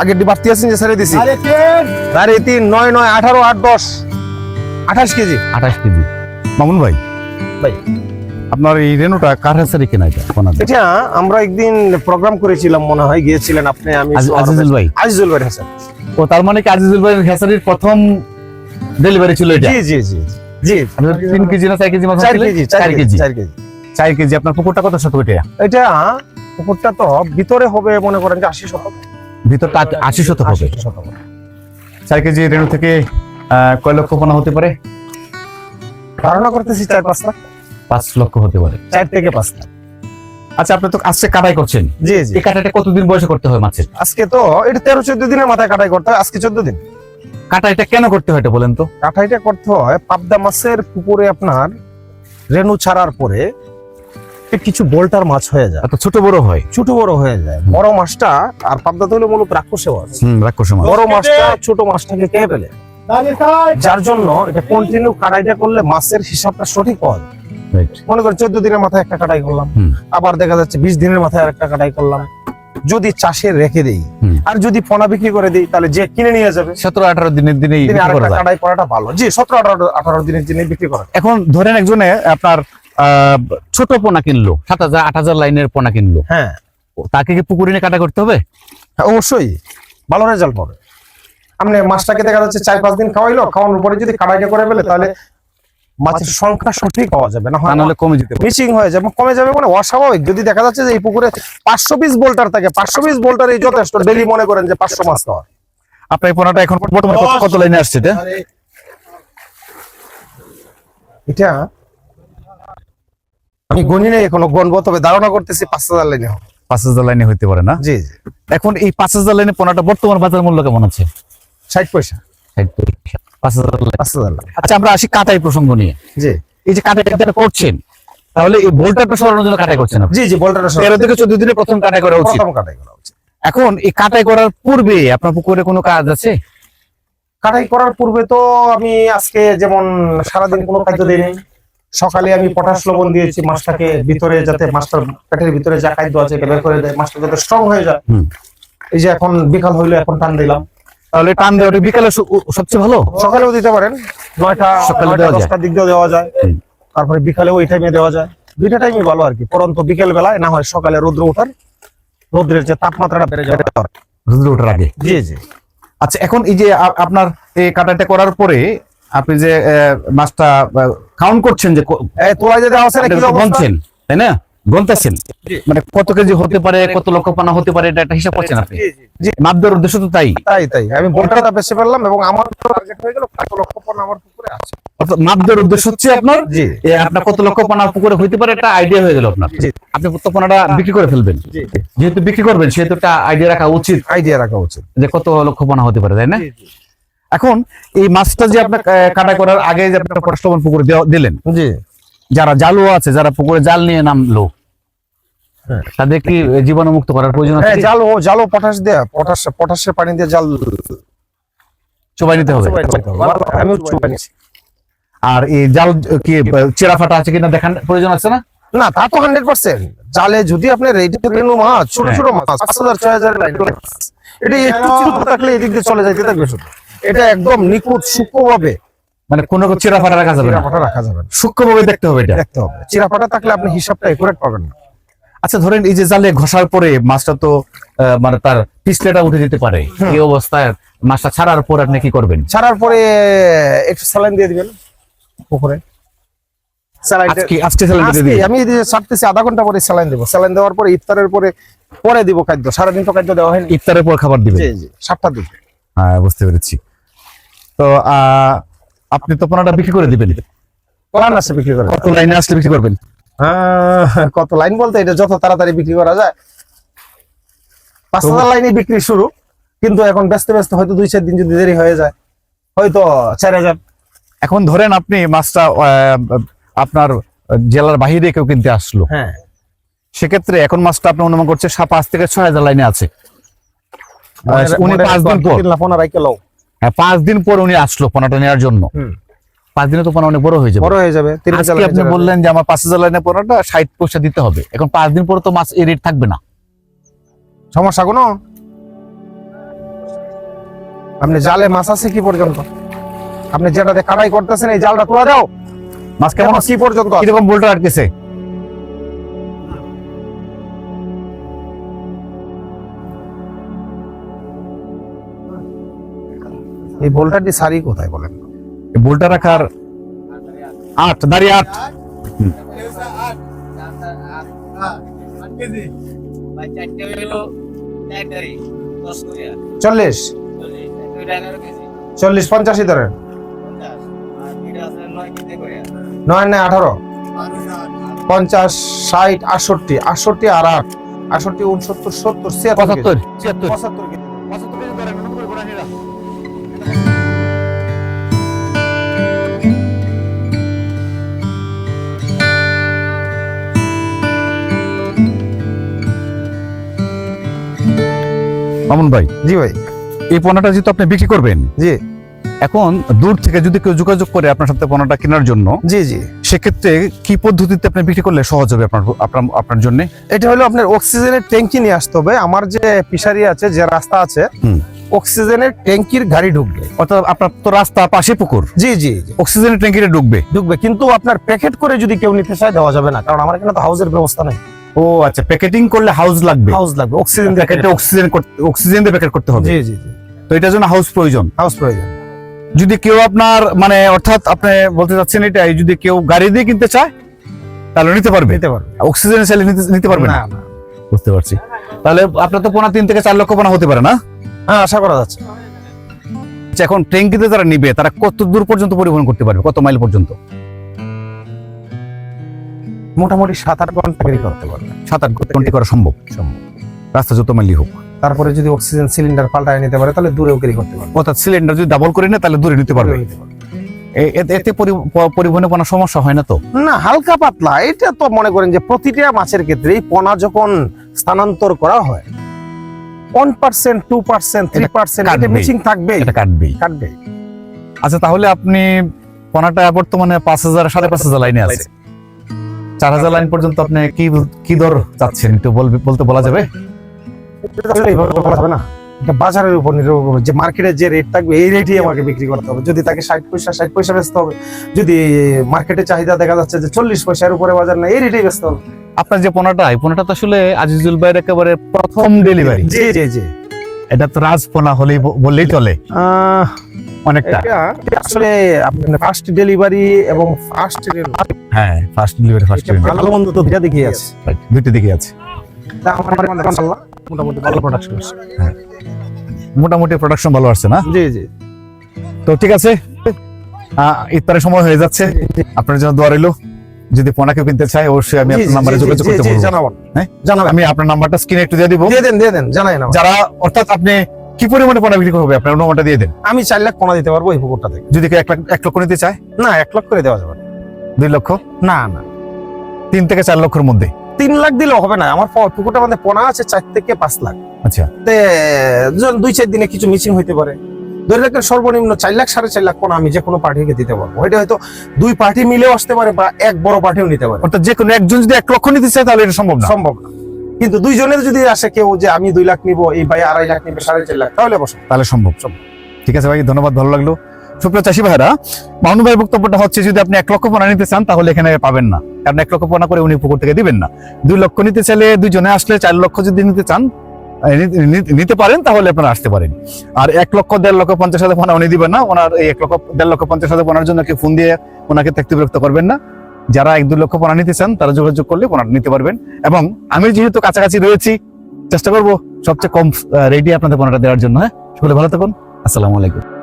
আগের ডি বাড়তি যে ছেড়ে দিছি। সাড়ে তিন নয় নয় আঠারো আট দশ। আঠাশ কেজি। আঠাশ কেজি। মামুন ভাই ভাই। আপনার এই রেনুটা কার এটা আমরা একদিন প্রোগ্রাম করেছিলাম মনে হয় গিয়েছিলেন আপনি আমি আজিজুল ভাই। আজিজুল ভাই হাসান ও তার মানে কি আজিজুল ভাই হেসারির প্রথম ডেলিভারি ছিল এটা? জি জি জি জি। তিন কেজি না চার কেজি মাছ চার কেজি চার কেজি চার কেজি। চার কেজি আপনার পুকুরটা কত শত এটা? এটা পুকুরটা তো ভিতরে হবে মনে করেন যে আশি শতক। ভিতরটা আশি হবে। চার কেজি রেণু থেকে কয় লক্ষ পোনা হতে পারে? ধারণা করতেছি চার পাঁচ লক্ষ হতে পারে। চার থেকে আচ্ছা আপনি তো আজকে কাটাই করছেন। জি জি। এই কাটাইটা কতদিন বয়সে করতে হয় মাছের? আজকে তো এটা তেরো চোদ্দ দিনের মাথায় কাটাই করতে হয় আজকে চোদ্দ দিন। কাটাইটা কেন করতে হয় এটা বলেন তো? কাটাইটা করতে হয় পাবদা মাছের পুকুরে আপনার রেণু ছাড়ার পরে কিছু বোল্টার মাছ হয়ে যায়। ছোট বড় হয়? ছোট বড় হয়ে যায়। বড় মাছটা আর পাবদা তো হলো মূলত রাক্ষসে মাছ। হুম রাক্ষস মাছ। বড় মাছটা ছোট মাছটাকে খেয়ে ফেলে। যার জন্য এটা কন্টিনিউ কাটাইটা করলে মাছের হিসাবটা সঠিক Right. মনে চোদ্দ দিনের মাথায় একটা কাটাই করলাম। আবার দেখা যাচ্ছে বিশ দিনের মাথায় আরেকটা কাটাই করলাম। যদি চাষে রেখে দেই আর যদি পোনা বিক্রি করে দিই তাহলে যে কিনে নিয়ে যাবে। সতেরো আঠারো দিনের দিনে কাটাই করাটা ভালো। জি সতেরো আঠারো আঠারো দিনের দিনে বিক্রি করা। এখন ধরেন একজনে আপনার ছোট পোনা কিনলো সাত হাজার আট হাজার লাইনের পোনা কিনলো। হ্যাঁ। তাকে কি পুকুরে নিয়ে কাটা করতে হবে? হ্যাঁ, অবশ্যই। ভালো রেজাল্ট পাবে। আপনি মাছটাকে দেখা যাচ্ছে চার পাঁচ দিন খাওয়াইলো খাওয়ানোর পরে যদি কাটাইটা করে ফেলে তাহলে মাছের সংখ্যা সঠিক পাওয়া যাবে না তা নাহলে কমে যেতে মিসিং হয়ে যাবে কমে যাবে মানে অস্বাভাবিক। যদি দেখা যাচ্ছে যে এই পুকুরে পাঁচশো পিস বোল্টার থাকে পাঁচশো পিস বোল্টার এই যথেষ্ট ডেলি মনে করেন যে পাঁচশো মাছ খাওয়া আপনার এই পোনাটা এখন বর্তমানে কত- কত লাইনে আসছে এটা? এটা আমি গণি নেই এখনও গণবো তবে ধারণা করতেছি পাঁচ হাজার লাইনে হবে। পাঁচ হাজার লাইনে হইতে পারে না? জি জি। এখন এই পাঁচ হাজার লাইনে পোনাটা বর্তমান বাজার মূল্য কেমন আছে? ষাট পয়সা। পাঁচ হাজার পাঁচ হাজার আচ্ছা আমরা আসি কাটাই প্রসঙ্গ নিয়ে। জি। এই যে কাটাই যেটা করছেন তাহলে এই বোল্টারটা সরানোর জন্য কাটাই করছেন জি জি বোল্টারটা তেরো থেকে চোদ্দ দিনে প্রথম কাটাই করা উচিত। প্রথম কাটাই করা উচিত। এখন এই কাটাই করার পূর্বে আপনার পুকুরে কোনো কাজ আছে? কাটাই করার পূর্বে তো আমি আজকে যেমন সারাদিন কোনো খাদ্য দিইনি সকালে আমি পটাশ লবণ দিয়েছি মাছটাকে ভিতরে যাতে মাছটার পেটের ভিতরে যা খাদ্য আছে বের করে দেয় মাছটা যাতে স্ট্রং হয়ে যায়। এই যে এখন বিকাল হইল এখন টান দিলাম। তাহলে টান দেওয়াটা বিকালে সবচেয়ে ভালো? সকালেও দিতে পারেন। নয়টা সকালে দেওয়া যায়। দশটার দিক দিয়েও দেওয়া যায়। তারপরে বিকালে ওই টাইমে দেওয়া যায়। দুইটা টাইমই ভালো আর কি। পরন্ত বিকেল বেলায় না হয় সকালে রৌদ্র ওঠার রৌদ্রের যে তাপমাত্রাটা বেড়ে যাবে রোদ্র ওঠার আগে? জি জি। আচ্ছা এখন এই যে আপনার এই কাটাইটা করার পরে আপনি যে মাছটা কাউন্ট করছেন যে তোলা যে দেওয়া আছে কি অবস্থা? গনছেন তাই না? গনতেছেন। মানে কত কেজি হতে পারে কত লক্ষ পানা হতে পারে এটা একটা হিসাব করছেন আপনি। মাপ দেওয়ার উদ্দেশ্য তো তাই। তাই তাই। আমি ফেললাম এবং আমার টার্গেট হয়ে গেল কত লক্ষ পণ্য আমার পুকুরে আছে। অর্থাৎ মাপ দেওয়ার উদ্দেশ্য হচ্ছে আপনার আপনার কত লক্ষ পানা পুকুরে হইতে পারে একটা আইডিয়া হয়ে গেল আপনার। আপনি কত পানাটা বিক্রি করে ফেলবেন। যেহেতু বিক্রি করবেন সেহেতু একটা আইডিয়া রাখা উচিত। আইডিয়া রাখা উচিত। যে কত লক্ষ পানা হতে পারে তাই না? এখন এই মাছটা যে আপনার কাটা করার আগে যে আপনার পটাশলবণ পুকুরে দেওয়া- দিলেন জি। যারা জালুয়া আছে যারা পুকুরে জাল নিয়ে নামলো হ্যাঁ। তাদের কি জীবাণুমুক্ত করার প্রয়োজন আছে হ্যাঁ জাল ও জাল পটাশ দেয়া পটাশ পটাশের পানি দিয়ে জাল চোবাই নিতে হবে। আমি চুপাই নিছি। আর এই জাল কি চেরা ফাটা আছে কিনা দেখার প্রয়োজন আছে না? না তা তো হান্ড্রেড পার্সেন্ট জালে যদি আপনার রেডি রেনু মাছ ছোট ছোট মাছ পাঁচ হাজার ছয় হাজার লাইন এটা একটু ছোট থাকলে এদিক দিয়ে চলে যাইতে থাকবে শুধু। এটা একদম নিখুঁত সূক্ষ্মভাবে। মানে কোনো চেরা ফাটা রাখা যাবে না। চিরাফাটা রাখা যাবে সূক্ষ্মভাবে দেখতে হবে এটা। দেখতে হবে। চিরাফাটা থাকলে আপনি হিসাবটা একুরেট পাবেন না। আচ্ছা ধরেন এই যে জালে ঘষার পরে মাছটা তো মানে তার পিছলেটা উঠে যেতে পারে। এই অবস্থায় মাছটা ছাড়ার পর আপনি কি করবেন? ছাড়ার পরে একটু স্যালাইন দিয়ে দিবেন পুকুরে? আমি ছাড়তেছি আধা ঘণ্টা পরে স্যালাইন দেবো। স্যালাইন দেওয়ার পরে ইফতারের পরে পরে দিব খাদ্য। সারাদিন তো খাদ্য দেওয়া হয়নি। ইফতারের পর খাবার দিবেন? জি জি সাতটার দিকে হ্যাঁ বুঝতে পেরেছি। তো আপনি তো পোনাটা বিক্রি করে দিবেন। প্ল্যান আছে বিক্রি করে। কত লাইনে আসলে বিক্রি করবেন? কত লাইন বলতে এটা যত তাড়াতাড়ি বিক্রি করা যায়। পাঁচ হাজার লাইনে বিক্রি শুরু কিন্তু এখন ব্যস্ত ব্যস্ত হয়তো দুই চার দিন যদি দেরি হয়ে যায় হয়তো চার হাজার। এখন ধরেন আপনি মাছটা আপনার জেলার বাহিরে কেউ কিনতে আসলো। হ্যাঁ। সেক্ষেত্রে এখন মাছটা আপনি অনুমান করছে পাঁচ থেকে ছয় হাজার লাইনে আছে। উনি পাঁচ দিন পর। হ্যাঁ, পাঁচ দিন পর উনি আসলো পোনাটা নেওয়ার জন্য। পাঁচ দিনে তো পোনা অনেক বড় হয়ে যাবে। বড় হয়ে যাবে আজকে আপনি বললেন যে আমার পাঁচ হাজার লাইনে পোনাটা ষাট পয়সা দিতে হবে। এখন পাঁচ দিন পরে তো মাছ এই রেট থাকবে না। সমস্যা কোনো? আপনি জালে মাছ আছে কি পর্যন্ত? আপনি যেটাতে কাটাই করতেছেন এই জালটা তোলা দাও। মাছ কেমন কি পর্যন্ত? কীরকম বোল্টার আটকেছে? এই বোল্টারটি সারি কোথায় বলেন? এই বোল্টার রাখার আট দাঁড়িয়ে আট। চল্লিশ চল্লিশ। দুইটা এগারো কেজি চল্লিশ পঞ্চাশি ধরেন নয় নয় আঠারো। পঞ্চাশ ষাট আটষট্টি। আটষট্টি আর আট। আটষট্টি উনসত্তর সত্তর ছিয়াত্তর পঁচাত্তর পঁচাত্তর মামুন ভাই জি ভাই। এই পণ্যটা যেহেতু আপনি বিক্রি করবেন জি। এখন দূর থেকে যদি কেউ যোগাযোগ করে আপনার সাথে পণ্যটা কেনার জন্য জি জি। সেক্ষেত্রে কি পদ্ধতিতে আপনি বিক্রি করলে সহজ হবে আপনার আপনার আপনার জন্য? এটা হলো আপনার অক্সিজেনের ট্যাঙ্কি নিয়ে আসতে হবে। আমার যে পিসারি আছে যে রাস্তা আছে অক্সিজেনের ট্যাঙ্কির গাড়ি ঢুকবে। অর্থাৎ আপনার তো রাস্তা পাশে পুকুর। জি জি অক্সিজেনের ট্যাঙ্কিটা ঢুকবে। ঢুকবে। কিন্তু আপনার প্যাকেট করে যদি কেউ নিতে চায় দেওয়া যাবে না। কারণ আমার এখানে তো হাউসের ব্যবস্থা নেই। ও আচ্ছা প্যাকেটিং করলে হাউস লাগবে। হাউস লাগবে অক্সিজেন প্যাকেটে অক্সিজেন অক্সিজেন দিয়ে প্যাকেট করতে হবে। জি জি তো এটার জন্য হাউস প্রয়োজন। হাউস প্রয়োজন। যদি কেউ আপনার মানে অর্থাৎ আপনি বলতে চাচ্ছেন এটাই যদি কেউ গাড়ি দিয়ে কিনতে চায় তাহলে নিতে পারবে। নিতে পারবে। অক্সিজেন চাইলে নিতে পারবে না। বুঝতে পারছি। তাহলে আপনার তো পোনা তিন থেকে চার লক্ষ পোনা হতে পারে না? হ্যাঁ আশা করা যাচ্ছে। আচ্ছা, এখন ট্যাঙ্কিতে যারা নিবে তারা কত দূর পর্যন্ত পরিবহন করতে পারবে? কত মাইল পর্যন্ত? মোটামুটি সাত আট ঘণ্টা গাড়ি করতে পারবে সাত আট ঘণ্টা করা সম্ভব। সম্ভব। রাস্তা যত মাইলই হোক। তারপরে যদি অক্সিজেন সিলিন্ডার পাল্টায় নিতে পারে তাহলে দূরেও ক্যারি করতে পারবে। অর্থাৎ সিলিন্ডার যদি ডাবল করে নেয় তাহলে দূরে নিতে পারবে। এতে- পরিবহনে কোনো সমস্যা হয় না তো? না হালকা পাতলা। এটা তো মনে করেন যে প্রতিটা মাছের ক্ষেত্রে পোনা যখন স্থানান্তর করা হয় one percent two percent three percent এটা। মিচিং থাকবে এটা কাটবেই। কাটবে আচ্ছা তাহলে আপনি পোনাটা বর্তমানে পাঁচ হাজার সাড়ে পাঁচ হাজার লাইনে আছে। চার হাজার লাইন পর্যন্ত আপনি কি কি দর চাচ্ছেন? একটু বলতে বলা যাবে? বলা না। এটা বাজারের উপর নির্ভর করবে। যে মার্কেটে যে রেট থাকবে এই রেটই আমাকে বিক্রি করতে হবে। যদি তাকে ষাট পয়সা ষাট পয়সা বেচতে হবে যদি মার্কেটে চাহিদা দেখা যাচ্ছে যে চল্লিশ পয়সার উপরে বাজার না এই রেটেই বেচতে হবে। আপনার যে পোনাটা এই পোনাটা তো আসলে আজিজুল ভাইয়ের একেবারে প্রথম ডেলিভারি জি জি জি। এটা তো রাজ পোনা হলেই বললেই চলে। আহ, অনেকটা। আসলে আপনার ফার্স্ট ডেলিভারি এবং ফার্স্ট হ্যাঁ ফার্স্ট ডেলিভারি ফার্স্ট ভালো মন্দ তো দুটা আছে। দিকে আছে। তা আমার মাশাআল্লাহ মোটামুটি ভালো প্রোডাকশন আছে মোটামুটি প্রোডাকশন ভালো আসছে না? জি জি। তো ঠিক আছে। ইফতারের সময় হয়ে যাচ্ছে। আপনার জন্য দোয়া রইল। যদি পোনাকে কিনতে চাই অবশ্যই আমি আপনার নাম্বারে যোগাযোগ করতে বলব। জানাবেন হ্যাঁ? জানাবেন আমি আপনার নাম্বারটা স্ক্রিনে একটু দিয়ে দিব। দিয়ে দেন দিয়ে দেন জানাই না। যারা অর্থাৎ আপনি কি পরিমাণে পোনা বিক্রি করবে আপনার অনুমানটা দিয়ে দেন। আমি চার লাখ কোনা দিতে পারব এই পুকুরটা থেকে। যদি কেউ এক লাখ এক লক্ষ নিতে চায়? না এক লাখ করে দেওয়া যাবে না। দুই লক্ষ? না না। তিন থেকে চার লক্ষের মধ্যে? তিন লাখ দিলেও হবে না। আমার পুকুরটা মধ্যে পোনা আছে চার থেকে পাঁচ লাখ। আচ্ছা। তে দুই চার দিনে কিছু মিসিং হইতে পারে। ধরে রাখেন সর্বনিম্ন চার লাখ সাড়ে চার লাখ পোনা আমি যে কোনো পার্টিকে দিতে পারব। এটা হয়তো দুই পার্টি মিলেও আসতে পারে বা এক বড় পার্টিও নিতে পারে। অর্থাৎ যে কোনো একজন যদি এক লক্ষ নিতে চায় তাহলে এটা সম্ভব না। সম্ভব না। কিন্তু দুইজনের যদি আসে কেউ যে আমি দুই লাখ নিবো, এই ভাই আড়াই লাখ নিবে, সাড়ে চার লাখ, তাহলে বসো। তাহলে সম্ভব সম্ভব। ঠিক আছে ভাই, ধন্যবাদ, ভালো লাগল। সুপ্রিয় চাষি ভাইরা মামুন ভাইয়ের বক্তব্যটা হচ্ছে, যদি আপনি এক লক্ষ পোনা নিতে চান, তাহলে এখানে পাবেন না। কারণ এক লক্ষ পোনা করে উনি পুকুর থেকে দিবেন না। দুই লক্ষ নিতে চাইলে দুইজনে আসলে চার লক্ষ যদি নিতে চান নিতে পারেন, তাহলে আপনারা আসতে পারেন। আর এক লক্ষ, দেড় লক্ষ, পঞ্চাশ হাজার পোনা উনি দিবেন না, ওনার এই এক লক্ষ, দেড় লক্ষ, পঞ্চাশ হাজার পোনার জন্য ফোন দিয়ে ওনাকে ত্যাক্তি বিরক্ত করবেন না। যারা এক দু লক্ষ পোনা নিতে চান, তারা যোগাযোগ করলে পোনাটা নিতে পারবেন। এবং আমি যেহেতু কাছাকাছি রয়েছি, চেষ্টা করব সবচেয়ে কম রেডি আপনাদের পোনাটা দেওয়ার জন্য হ্যাঁ? সকলে ভালো থাকুন। আসসালামু আলাইকুম।